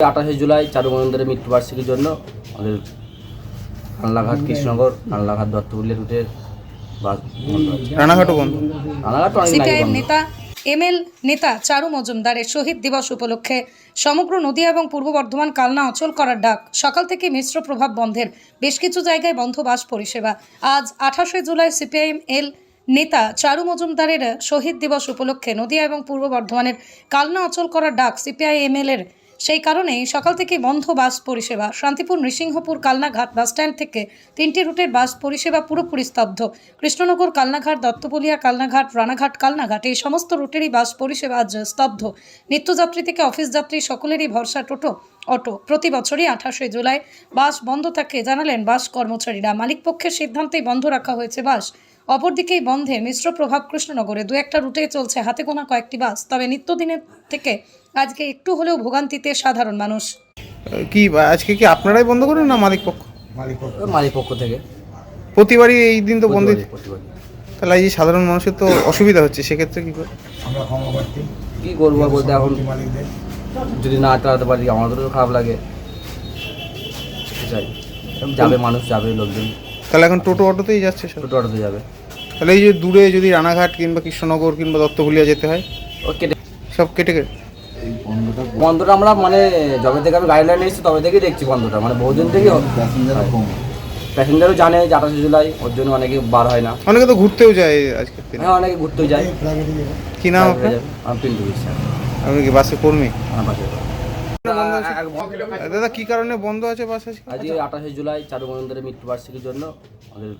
আঠাশে জুলাই চারু মহেন্দ্রের মৃত্যুবার্ষিকীর জন্য আমাদের কানলাঘাট কৃষ্ণনগর কানলাঘাট দত্তপুলিয়া রুটের বাস রানাঘাটও বন্ধ। রানাঘাট সিপিআইএম এমএল নেতা চারু মজুমদারের শহীদ দিবস উপলক্ষে সমগ্র নদিয়া এবং পূর্ব বর্ধমান কালনা অচল করার ডাক সকাল থেকে মিশ্র প্রভাব বন্ধের বেশ কিছু জায়গায় বন্ধ বাস পরিষেবা। আজ আঠাশে জুলাই সিপিআইএম এল নেতা চারু মজুমদারের শহীদ দিবস উপলক্ষে নদিয়া এবং পূর্ব বর্ধমানের কালনা অচল করার ডাক সিপিআইএমএল এর সেই কারণেই সকাল থেকে বন্ধ বাস পরিষেবা। শান্তিপুর নৃসিংহপুর কালনাঘাট বাসস্ট্যান্ড থেকে তিনটি রুটের বাস পরিষেবা পুরোপুরি স্তব্ধ। কৃষ্ণনগর কালনাঘাট, দত্তপলিয়া কালনাঘাট, রানাঘাট কালনাঘাট এই সমস্ত রুটেরই বাস পরিষেবা আজ স্তব্ধ। নিত্যযাত্রী থেকে অফিস যাত্রী সকলেরই ভরসা টোটো, অটো। প্রতি বছরই আঠাশে জুলাই বাস বন্ধ থাকে, জানালেন বাস কর্মচারীরা। মালিকপক্ষের সিদ্ধান্তেই বন্ধ রাখা হয়েছে বাস। অপরদিকে এই বন্ধে মিশ্র প্রভাব কৃষ্ণনগরে। দু একটা রুটে চলছে, হাতে গোনা কয়েকটি বাস। তবে নিত্যদিনের থেকে আজকে একটু হলেও ভোগান্তিতে সাধারণ মানুষ। কি আজকে কি আপনারাই বন্ধ করেন না মালিক পক্ষ? মালিক পক্ষ থেকে। প্রতিবারই এই দিন তো বন্ধ। তাহলে এই যে সাধারণ মানুষের তো অসুবিধা হচ্ছে সেক্ষেত্রে কি করে? কি করব বলতে এখন? যদি না চালাতে পারি আমাদেরও খারাপ লাগে। চাই যাবে মানুষ যাবে লোকজন। তাহলে এখন টোটো অটোতেই যাচ্ছে টোটো অটোতে যাবে। তাহলে এই যে দূরে যদি রানাঘাট কিংবা কৃষ্ণনগর কিংবা দত্তগুলিয়া যেতে হয় ও কেটে সব কেটে কেটে বন্ধটা আমরা মানে যবে থেকে আমি গাইডলাইন এসেছি তবে থেকেই দেখছি বন্ধটা। মানে বহুদিন থেকে প্যাসেঞ্জারও জানে যে আঠাশে জুলাই ওর জন্য অনেকে বার হয় না। অনেকে তো ঘুরতেও যায় আজকের দিনে। হ্যাঁ অনেকে ঘুরতেও যায়। কি নাম আপনার? আমি পিন্টু বিশ্বাস আপনি কি বাসে কর্মী? আমার পাশে দাদা কি কারণে বন্ধ আছে বাস আজকে? আজকে আঠাশে জুলাই চারু মহেন্দ্রের মৃত্যুবার্ষিকীর জন্য আমাদের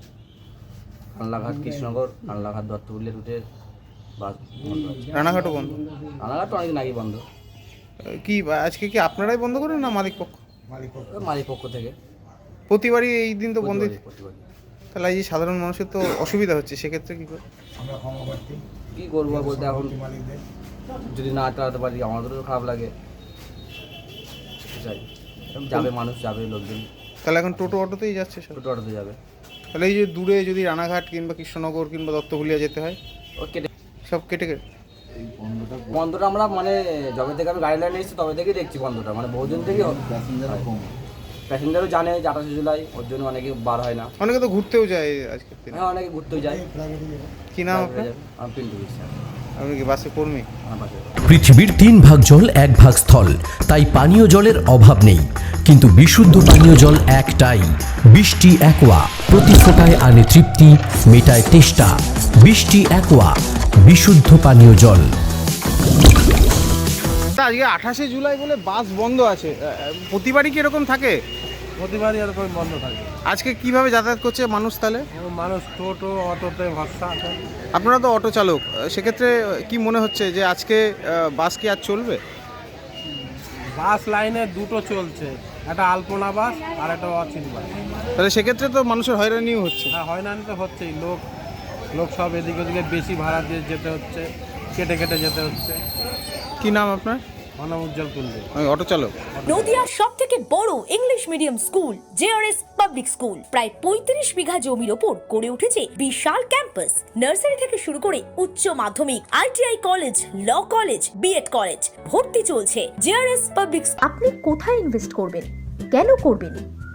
কানলাঘাট কৃষ্ণনগর কানলাঘাট দত্তপুলিয়া রুটের বাস। বন্ধ আছে রানাঘাটও বন্ধ? রানাঘাট অনেকদিন আগে বন্ধ। কি আজকে কি আপনারাই বন্ধ করেন না মালিক পক্ষ? মালিক পক্ষ। মালিক পক্ষ থেকে। প্রতিবারই এই দিন তো বন্ধ। তাহলে এই যে সাধারণ মানুষের তো অসুবিধা হচ্ছে সেক্ষেত্রে কি করে আমরা ক্ষমা প্রার্থী কি করব বলতে এখন? যদি না চালাতে পারি আমাদেরও খারাপ লাগে। যাবে মানুষ যাবে লোকজন। তাহলে এখন টোটো অটোতেই যাচ্ছে টোটো অটোতে যাবে। তাহলে এই যে দূরে যদি রানাঘাট কিংবা কৃষ্ণনগর কিংবা দত্তগুলিয়া যেতে হয়? ও কেটে সব কেটে কেটে। বন্ধটা আমরা মানে যবে থেকে আমি গাইডলাইন এসেছি তবে থেকেই দেখছি বন্ধটা। মানে বহুদিন থেকে প্যাসেঞ্জারও জানে যে আঠাশে জুলাই ওর জন্য অনেকে বার হয় না। অনেকে তো ঘুরতেও যায় আজকের দিনে। হ্যাঁ অনেকে ঘুরতেও যায়। কি নাম আপনার? আমি পিন্টু বিশ্বাস আপনি কি বাসে কর্মী। পৃথিবীর তিন ভাগ জল এক ভাগ স্থল। তাই পানীয় জলের অভাব নেই। কিন্তু বিশুদ্ধ পানীয় জল একটাই। বৃষ্টি একোয়া। প্রতি ফোটায় আনে তৃপ্তি মেটায় তেষ্টা। বৃষ্টি একোয়া। বিশুদ্ধ পানীয় জল। তা আজকে আঠাশে জুলাই বলে বাস বন্ধ আছে। প্রতিবারই কি এরকম থাকে? প্রতিবারই এরকম বন্ধ থাকে। আজকে কীভাবে যাতায়াত করছে মানুষ তাহলে? মানুষ টোটো অটোতে ভরসা আছে। আপনারা তো অটো চালক সেক্ষেত্রে কি মনে হচ্ছে যে আজকে বাস কি আর চলবে? বাস লাইনে দুটো চলছে একটা আলপনা বাস আর একটা অচিন বাস। তাহলে সেক্ষেত্রে তো মানুষের হয়রানিও হচ্ছে। হ্যাঁ হয়রানি তো হচ্ছেই লোক লোক সব এদিকে ওদিকে বেশি ভাড়া দিয়ে যেতে হচ্ছে কেটে কেটে যেতে হচ্ছে। কি নাম আপনার? মানব উজ্জ্বল কুণ্ডু। আমি অটো চালক। নদিয়ার সব থেকে বড় English medium school JRS public school. প্রায় পঁয়ত্রিশ বিঘা জমির ওপর গড়ে উঠেছে বিশাল ক্যাম্পাস। নার্সারি থেকে শুরু করে উচ্চ মাধ্যমিক ITI college law college BEd college ভর্তি চলছে জেআরএস পাবলিক আপনি কোথায় ইনভেস্ট করবেন? কেন করবেন?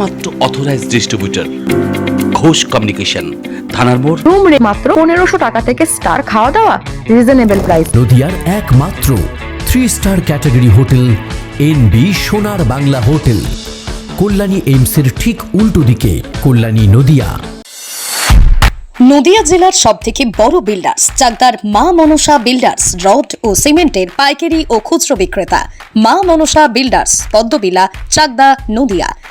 একমাত্র অথরাইজড ডিস্ট্রিবিউটর ঘোষ কমিউনিকেশন থানার মোড়। রুম রে মাত্র পনেরোশো টাকা থেকে স্টার খাওয়া দাওয়া রিজনেবল প্রাইস নদিয়ার একমাত্র three star category hotel N B Sonar Bangla hotel Kalyani এইমসের ঠিক উল্টো দিকে কল্যাণী নদিয়া। নদিয়া জেলার সব থেকে বড় বিল্ডার্স চাকদার মা মনসা বিল্ডার্স রড ও সিমেন্টের পাইকারি ও খুচরো বিক্রেতা। মা মনসা বিল্ডার্স পদ্মবিলা চাকদা নদিয়া।